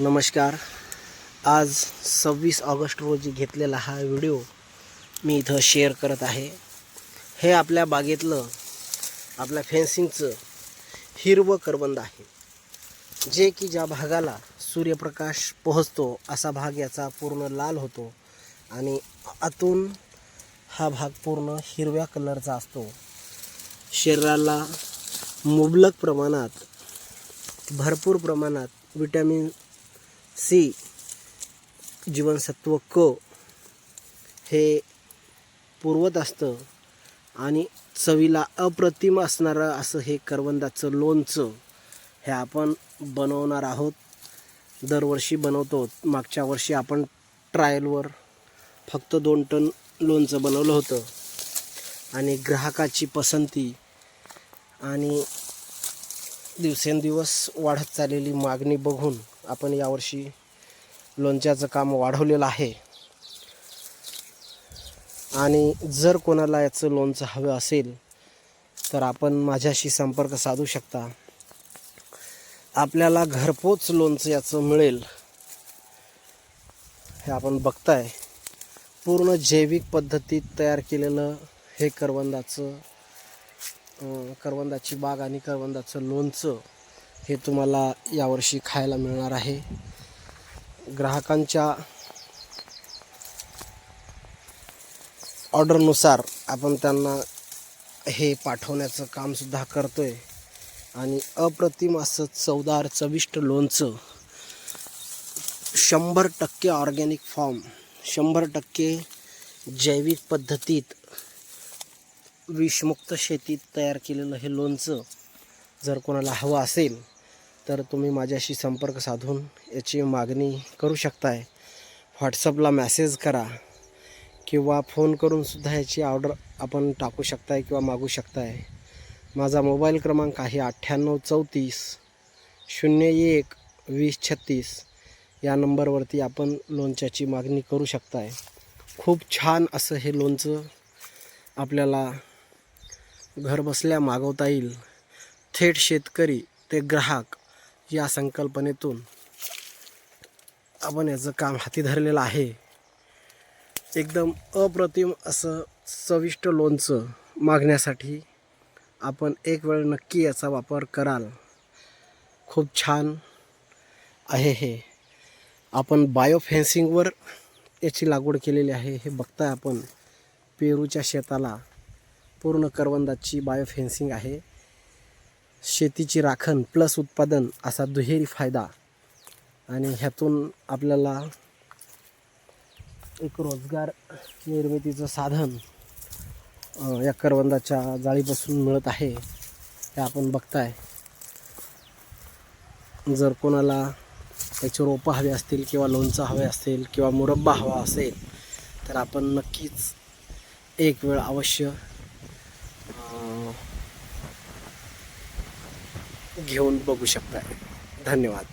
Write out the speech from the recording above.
नमस्कार. आज सव्वीस ऑगस्ट रोजी घेतलेला हा व्हिडिओ मी इथं शेअर करत आहे. हे आपल्या बागेतलं आपल्या फेन्सिंगचं हिरवं करबंद आहे. जे की ज्या भागाला सूर्यप्रकाश पोहोचतो असा भाग याचा पूर्ण लाल होतो आणि आतून हा भाग पूर्ण हिरव्या कलरचा असतो. शरीराला मुबलक प्रमाणात भरपूर प्रमाणात विटॅमिन सी. जीवनसत्व क हे पुरवत असतं आणि चवीला अप्रतिम असणारं असं हे करवंदाचं लोणचं हे आपण बनवणार आहोत. दरवर्षी बनवतो. मागच्या वर्षी आपण ट्रायलवर फक्त दोन टन लोणचं बनवलं होतं. आणि ग्राहकाची पसंती आणि दिवसेंदिवस वाढत चाललेली मागणी बघून आपण यावर्षी लोणच्याचं काम वाढवलेलं आहे. आणि जर कोणाला याचं लोणचं हवं असेल तर आपण माझ्याशी संपर्क साधू शकता. आपल्याला घरपोच लोणचं याचं मिळेल हे आपण बघताय. पूर्ण जैविक पद्धतीत तयार केलेलं हे करवंदाचं करवंदाची बाग आणि करवंदाचं लोणचं हे तुम्हाला यावर्षी खायला मिळणार आहे. ग्राहकांच्या ऑर्डरनुसार आपण त्यांना हे पाठवण्याचं कामसुद्धा करतो आहे आणि अप्रतिम असं चवदार चविष्ट लोणचं शंभर टक्के ऑर्गॅनिक फॉर्म शंभर टक्के जैविक पद्धतीत विषमुक्त शेतीत तयार केलेलं हे लोणचं जर कोणाला हवं असेल तर तुम्ही माझ्याशी संपर्क साधून याची मागणी करू शकताय. व्हॉट्सअपला मॅसेज करा किंवा फोन करूनसुद्धा याची ऑर्डर आपण टाकू शकताय किंवा मागू शकताय. माझा मोबाईल क्रमांक आहे अठ्ठ्याण्णव चौतीस शून्य एक वीस छत्तीस. या नंबरवरती आपण लोणच्याची मागणी करू शकताय. खूप छान असं हे लोणचं आपल्याला घरबसल्या मागवता येईल. थेट शेतकरी ते ग्राहक या संकल्पनेतून आपण याचं काम हाती धरलेलं आहे. एकदम अप्रतिम असं चविष्ट लोणचं मागण्यासाठी आपण एक वेळ नक्की याचा वापर कराल. खूप छान आहे हे. आपण बायोफेन्सिंगवर याची लागवड केलेली आहे. हे बघताय आपण पेरूच्या शेताला पूर्ण करवंदाची बायोफेन्सिंग आहे. शेतीची राखण प्लस उत्पादन असा दुहेरी फायदा. आणि ह्यातून आपल्याला एक रोजगार निर्मितीचं साधन या करवंदाच्या जाळीपासून मिळत आहे हे आपण बघताय. जर कोणाला त्याचे रोपं हवे असतील किंवा लोणचं हवे असेल किंवा मुरब्बा हवा असेल तर आपण नक्कीच एक वेळ अवश्य घेऊन बघू शकताय धन्यवाद.